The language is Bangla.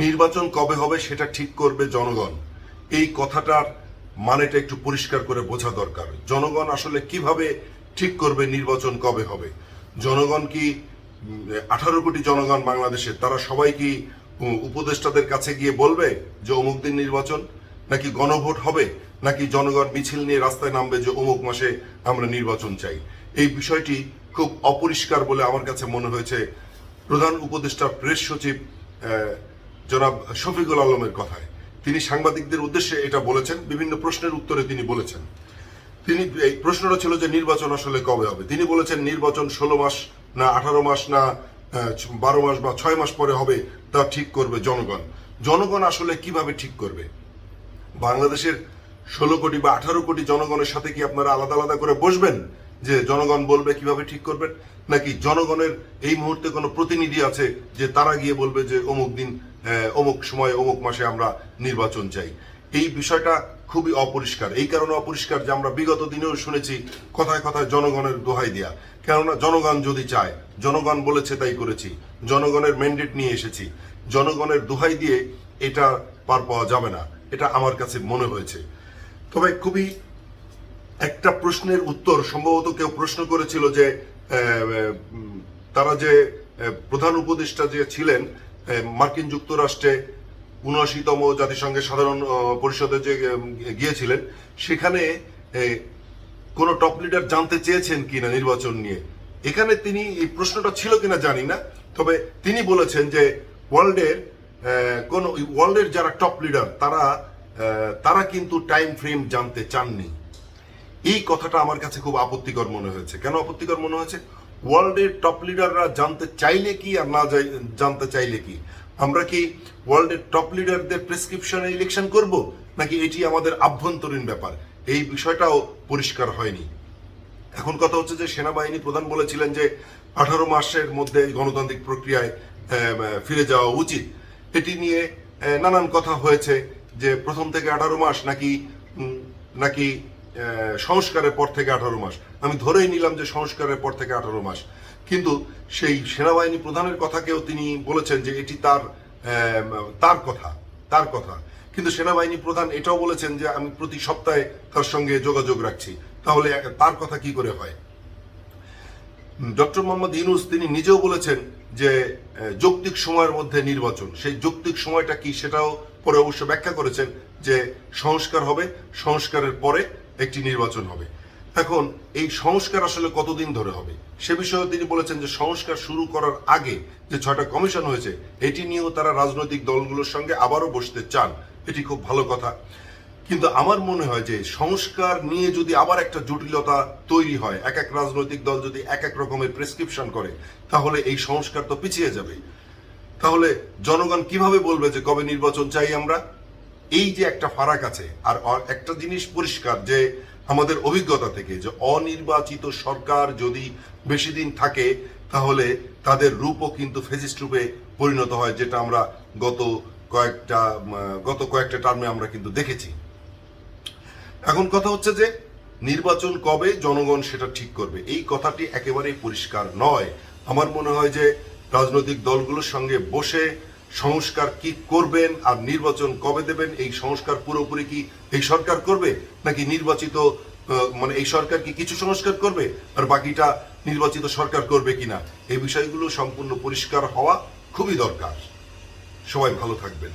নির্বাচন কবে হবে সেটা ঠিক করবে জনগণ। এই কথাটার মানেটা একটু পরিষ্কার করে বোঝা দরকার। জনগণ আসলে কীভাবে ঠিক করবে নির্বাচন কবে হবে? জনগণ কি আঠারো কোটি জনগণ বাংলাদেশের তারা সবাই কি উপদেষ্টাদের কাছে গিয়ে বলবে যে অমুক দিন নির্বাচন? নাকি গণভোট হবে? নাকি জনগণ মিছিল নিয়ে রাস্তায় নামবে যে অমুক মাসে আমরা নির্বাচন চাই? এই বিষয়টি খুব অপরিষ্কার বলে আমার কাছে মনে হয়েছে। প্রধান উপদেষ্টা, প্রেস সচিব জনাব শফিকুল আলমের কথায়। তিনি সাংবাদিকদের উদ্দেশ্যে এটা বলেছেন, বিভিন্ন প্রশ্নের উত্তরে তিনি বলেছেন। তিনি এই প্রশ্নটা ছিল যে নির্বাচন আসলে কবে হবে? তিনি বলেছেন নির্বাচন ষোলো মাস না আঠারো মাস না বারো মাস বা ছয় মাস পরে হবে, তা ঠিক করবে জনগণ। জনগণ আসলে কীভাবে ঠিক করবে? বাংলাদেশের ষোলো কোটি বা আঠারো কোটি জনগণের সাথে কি আপনারা আলাদা আলাদা করে বসবেন? যে জনগণ বলবে কীভাবে ঠিক করবেন? নাকি জনগণের এই মুহূর্তে কোনো প্রতিনিধি আছে যে তারা গিয়ে বলবে যে অমুক দিন অমুক সময় অমুক মাসে আমরা নির্বাচন চাই। এই বিষয়টা খুবই অপরিষ্কার। এই কারণে অপরিষ্কার যে আমরা বিগত দিনেও শুনেছি কথায় কথায় জনগণের দোহাই দেয়া। কেননা জনগণ যদি চায়, জনগণ বলেছে তাই করেছি, জনগণের ম্যান্ডেট নিয়ে এসেছি, জনগণের দোহাই দিয়ে এটা পার পাওয়া যাবে না, এটা আমার কাছে মনে হয়েছে। তবে খুবই একটা প্রশ্নের উত্তর, সম্ভবত কেউ প্রশ্ন করেছিল যে তারা যে প্রধান উপদেষ্টা যে ছিলেন মার্কিন যুক্তরাষ্ট্রে উনআশিতম জাতিসংঘের সাধারণ পরিষদে যে গিয়েছিলেন, সেখানে কোন টপ লিডার জানতে চেয়েছেন কিনা নির্বাচন নিয়ে? এখানে তিনি এই প্রশ্নটা ছিল কিনা জানি না, তবে তিনি বলেছেন যে ওয়ার্ল্ডের কোন, ওয়ার্ল্ডের যারা টপ লিডার, তারা তারা কিন্তু টাইম ফ্রেম জানতে চাননি। এই কথাটা আমার কাছে খুব আপত্তিকর মনে হয়েছে। কেন আপত্তিকর মনে হয়েছে? ওয়ার্ল্ডের টপ লিডাররা জানতে চাইলে কি আর না জানতে চাইলে কি? আমরা কি ওয়ার্ল্ডের টপ লিডারদের প্রেসক্রিপশনে ইলেকশন করব, নাকি এটি আমাদের আভ্যন্তরীণ ব্যাপার? এই বিষয়টাও পরিষ্কার হয়নি। এখন কথা হচ্ছে যে সেনাবাহিনী প্রধান বলেছিলেন যে আঠারো মাসের মধ্যে গণতান্ত্রিক প্রক্রিয়ায় ফিরে যাওয়া উচিত। এটি নিয়ে নানান কথা হয়েছে যে প্রথম থেকে আঠারো মাস নাকি নাকি সংস্কারের পর থেকে আঠারো মাস। আমি ধরেই নিলাম যে সংস্কারের পর থেকে আঠারো মাস। কিন্তু সেই সেনাবাহিনী প্রধানের কথাকেও তিনি বলেছেন যে এটি তার তার কথা তার কথা। কিন্তু সেনাবাহিনী প্রধান এটাও বলেছেন যে আমি প্রতি সপ্তাহে তার সঙ্গে যোগাযোগ রাখছি। তাহলে তার কথা কি করে হয়? ডক্টর মোহাম্মদ ইউনুস তিনি নিজেও বলেছেন যে যৌক্তিক সময়ের মধ্যে নির্বাচন। সেই যৌক্তিক সময়টা কি সেটাও পরে অবশ্য ব্যাখ্যা করেছেন যে সংস্কার হবে। সংস্কারের পরে একটি নির্বাচন হবে। এখন, এই সংস্কার আসলে কতদিন ধরে হবে? সে বিষয়ে তিনি বলেছেন যে সংস্কার শুরু করার আগে যে ছয়টা কমিশন হয়েছে, এটি নিয়েও তারা রাজনৈতিক দলগুলোর সঙ্গে আবারও বসতে চান। এটি খুব ভালো কথা। কিন্তু আমার মনে হয় যে সংস্কার নিয়ে যদি আবার একটা জটিলতা তৈরি হয়, এক এক রাজনৈতিক দল যদি এক এক রকমের প্রেসক্রিপশন করে, তাহলে এই সংস্কার তো পিছিয়ে যাবে। তাহলে জনগণ কীভাবে বলবে যে কবে নির্বাচন চাই আমরা? এই যে একটা ফারাক আছে, আর একটা জিনিস পরিষ্কার যে আমাদের অভিজ্ঞতা থেকে যে অনির্বাচিত সরকার যদি বেশি দিন থাকে, তাহলে তাদের রূপও কিন্তু ফেজিস্ট রূপে পরিণত হয়, যেটা আমরা গত কয়েকটা গত কয়েকটা টার্মে আমরা কিন্তু দেখেছি। এখন কথা হচ্ছে যে, নির্বাচন কবে জনগণ সেটা ঠিক করবে? এই কথাটি একেবারেই পরিষ্কার নয়। আমার মনে হয় যে রাজনৈতিক দলগুলোর সঙ্গে বসে সংস্কার কি করবেন আর নির্বাচন কবে দেবেন? এই সংস্কার পুরোপুরি কি এই সরকার করবে? নাকি নির্বাচিত মানে এই সরকার কি কিছু সংস্কার করবে? আর বাকিটা নির্বাচিত সরকার করবে কিনা? এই বিষয়গুলো সম্পূর্ণ পরিষ্কার হওয়া খুবই দরকার। সবাই ভালো থাকবেন।